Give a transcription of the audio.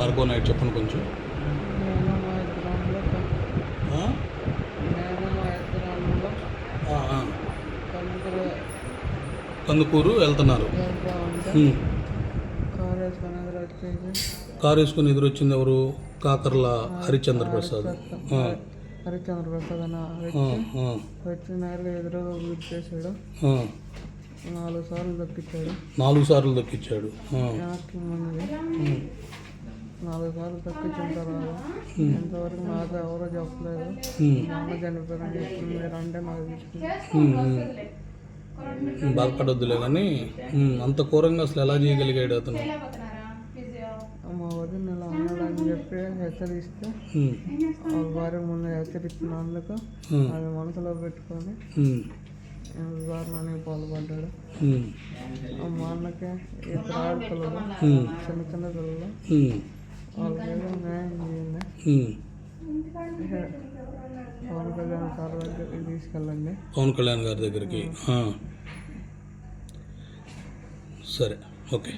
భార్గవ్ నాయుడు చెప్పండి కొంచెం. కందుకూరు వెళ్తున్నారు. కారు వేసుకొని ఎదురొచ్చింది ఎవరు? కాకర్ల హరిచంద్ర ప్రసాద్. హరిచంద్ర ప్రసాద్ అని ఆ, వచ్చి నేరుగా ఎదురుగా ఆ. నాలుగు సార్లు దక్కించాడు నాలుగు సార్లు దక్కిచ్చాడు. నాలుగు సార్లు దక్కించిన తర్వాత ఇంతవరకు నాకు ఎవరో చెప్పలేదు. అమ్మ చనిపోయిన చెప్పింది మీరు అంటే నాకు బాధపడొద్దులే కానీ అంత ఘోరంగా అసలు ఎలా చేయగలిగాడు అతను? మా వదిన ఇలా అన్నాడు అని చెప్పి హెచ్చరిస్తే వాళ్ళ భార్య ముందు హెచ్చరించినందుకు ఉమ్, అది మనసులో పెట్టుకొని ఉమ్, దారుణానికి పాల్పడ్డాడు. మా అన్నకి ఇద్దరు ఆడపిల్లలు చిన్న చిన్న పిల్లలు పవన్ కళ్యాణ్ సార్ దగ్గరికి. తీసుకెళ్ళండి పవన్ కళ్యాణ్ గారి దగ్గరికి. సరే ఓకే.